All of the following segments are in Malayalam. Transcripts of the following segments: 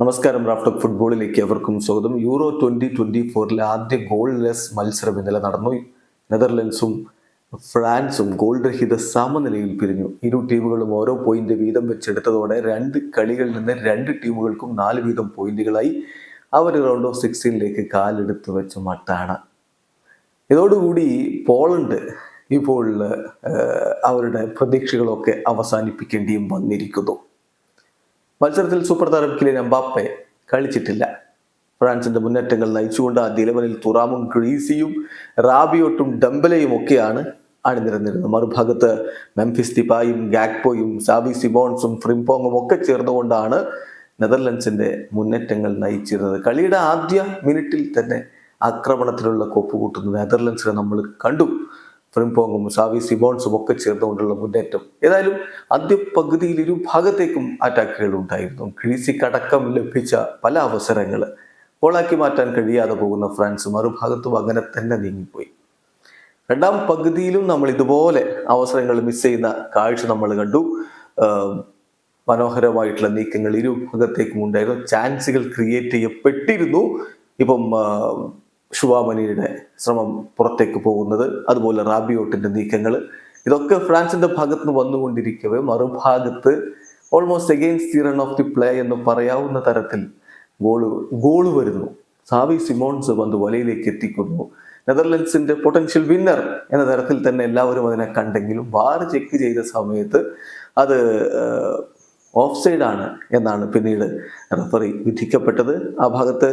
നമസ്കാരം റാഫ്റ്റോക്ക് ഫുട്ബോളിലേക്ക് അവർക്കും സ്വാഗതം. യൂറോ ട്വന്റി ട്വന്റി ഫോറിലെ ആദ്യ ഗോൾലെസ് മത്സരം ഇന്നലെ നടന്നു. നെതർലൻഡ്സും ഫ്രാൻസും ഗോൾ രഹിത സമനിലയിൽ പിരിഞ്ഞു. ഇരു ടീമുകളും ഓരോ പോയിന്റ് വീതം വെച്ചെടുത്തതോടെ രണ്ട് കളികളിൽ നിന്ന് രണ്ട് ടീമുകൾക്കും നാല് വീതം പോയിന്റുകളായി. അവർ റൗണ്ട് ഓഫ് സിക്സ്റ്റീനിലേക്ക് കാലെടുത്ത് വെച്ച മട്ടാണ്. ഇതോടുകൂടി പോളണ്ട് ഇപ്പോൾ അവരുടെ പ്രതീക്ഷകളൊക്കെ അവസാനിപ്പിക്കേണ്ടിയും വന്നിരിക്കുന്നു. മത്സരത്തിൽ സൂപ്പർ താരം കിലിൻ എംബാപ്പെ കളിച്ചിട്ടില്ല. ഫ്രാൻസിന്റെ മുന്നേറ്റങ്ങൾ നയിച്ചുകൊണ്ട് ആ നിലവനിൽ തുറാമും ഗ്രീസിയും റാബിയോട്ടും ഡംബലയും ഒക്കെയാണ് അണിനിരന്നിരുന്നത്. മറുഭാഗത്ത് മെംഫിസ് തിപ്പായും ഗാക്പോയും സാബി സിബോൺസും ഫ്രിംപോങ്ങും ഒക്കെ ചേർന്നുകൊണ്ടാണ് നെതർലൻഡ്സിന്റെ മുന്നേറ്റങ്ങൾ നയിച്ചിരുന്നത്. കളിയുടെ ആദ്യ മിനിറ്റിൽ തന്നെ ആക്രമണത്തിലുള്ള കോപ്പുകൂട്ടുന്ന നെതർലൻഡ്സിനെ നമ്മൾ കണ്ടു. ഫ്രിംപോങ്ങും സാവി സിമോൺസും ഒക്കെ ചേർന്നുകൊണ്ടുള്ള മുന്നേറ്റം. ഏതായാലും ആദ്യ പകുതിയിൽ ഇരു ഭാഗത്തേക്കും അറ്റാക്കുകൾ ഉണ്ടായിരുന്നു. ക്രീസിക്കടക്കം ലഭിച്ച പല അവസരങ്ങൾ ഗോളാക്കി മാറ്റാൻ കഴിയാതെ പോകുന്ന ഫ്രാൻസ് മറുഭാഗത്തും അങ്ങനെ തന്നെ നീങ്ങിപ്പോയി. രണ്ടാം പകുതിയിലും നമ്മൾ ഇതുപോലെ അവസരങ്ങൾ മിസ് ചെയ്യുന്ന കാഴ്ച നമ്മൾ കണ്ടു. മനോഹരമായിട്ടുള്ള നീക്കങ്ങൾ ഇരുഭാഗത്തേക്കും ഉണ്ടായിരുന്നു. ചാൻസുകൾ ക്രിയേറ്റ് ചെയ്യപ്പെട്ടിരുന്നു. ഇപ്പം ഷുവാമനിയുടെ ശ്രമം പുറത്തേക്ക് പോകുന്നത് അതുപോലെ റാബിയോട്ടിന്റെ നീക്കങ്ങൾ. ഇതൊക്കെ ഫ്രാൻസിന്റെ ഭാഗത്ത് നിന്ന് വന്നുകൊണ്ടിരിക്കവേ മറുഭാഗത്ത് almost against the run of the play എന്ന് പറയാവുന്ന തരത്തിൽ ഗോൾ ഗോൾ വരുന്നു. സാവി സിമോൺസ് പന്ത് വലയിലേക്ക് എത്തിക്കുന്നു. നെതർലൻഡ്സിന്റെ പൊട്ടൻഷ്യൽ വിന്നർ എന്ന തരത്തിൽ തന്നെ എല്ലാവരും അതിനെ കണ്ടെങ്കിലും വാർ ചെക്ക് ചെയ്ത സമയത്ത് അത് ഓഫ് സൈഡ് ആണ് എന്നാണ് പിന്നീട് റഫറി വിധിക്കപ്പെട്ടത്. ആ ഭാഗത്ത്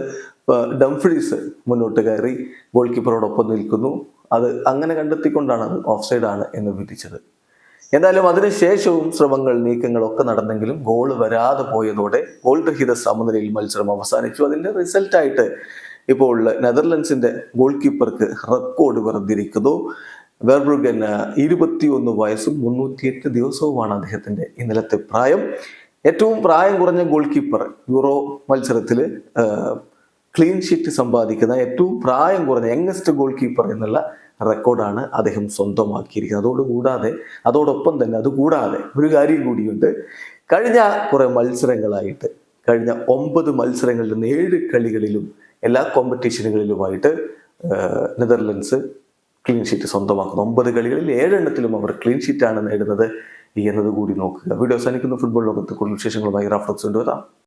ഡംഫ്രീസ് മുന്നോട്ട് കയറി ഗോൾ കീപ്പറോടൊപ്പം നിൽക്കുന്നു. അത് അങ്ങനെ കണ്ടെത്തിക്കൊണ്ടാണ് അത് ഓഫ് സൈഡ് ആണ് എന്ന് വിധിച്ചത്. എന്തായാലും അതിനുശേഷവും ശ്രമങ്ങൾ നീക്കങ്ങളൊക്കെ നടന്നെങ്കിലും ഗോൾ വരാതെ പോയതോടെ ഗോൾ രഹിത സമനിലയിൽ മത്സരം അവസാനിച്ചു. അതിന്റെ റിസൾട്ടായിട്ട് ഇപ്പോൾ നെതർലൻഡ്സിന്റെ ഗോൾ കീപ്പർക്ക് റെക്കോർഡ് വെറുതിരിക്കുന്നു. വെർബ്രുഗൻ ഇരുപത്തിയൊന്ന് വയസ്സും മുന്നൂറ്റിയെട്ട് ദിവസവുമാണ് അദ്ദേഹത്തിന്റെ ഇന്നലത്തെ പ്രായം. ഏറ്റവും പ്രായം കുറഞ്ഞ ഗോൾ കീപ്പർ യൂറോ മത്സരത്തിൽ ക്ലീൻ ഷീറ്റ് സമ്പാദിക്കുന്ന ഏറ്റവും പ്രായം കുറഞ്ഞ യങ്ങസ്റ്റ് ഗോൾ കീപ്പർ എന്നുള്ള റെക്കോർഡാണ് അദ്ദേഹം സ്വന്തമാക്കിയിരിക്കുന്നത്. അതോടുകൂടാതെ അതോടൊപ്പം തന്നെ അതുകൂടാതെ ഒരു കാര്യം കൂടിയുണ്ട്. കഴിഞ്ഞ കുറേ മത്സരങ്ങളായിട്ട് കഴിഞ്ഞ ഒമ്പത് മത്സരങ്ങളിൽ നിന്ന് ഏഴ് കളികളിലും എല്ലാ കോമ്പറ്റീഷനുകളിലുമായിട്ട് നെതർലൻഡ്സ് ക്ലീൻ ഷീറ്റ് സ്വന്തമാക്കുന്നു. ഒമ്പത് കളികളിൽ ഏഴെണ്ണത്തിലും അവർ ക്ലീൻ ഷീറ്റാണ് നേടുന്നത്. എന്നത് കൂടി നോക്കുക. വീഡിയോ അവസാനിക്കുന്ന. ഫുട്ബോൾ ലോകത്ത് കൂടുതൽ വിശേഷങ്ങളുമായി റാഫ്ലക്സ് കൊണ്ടുവരാം.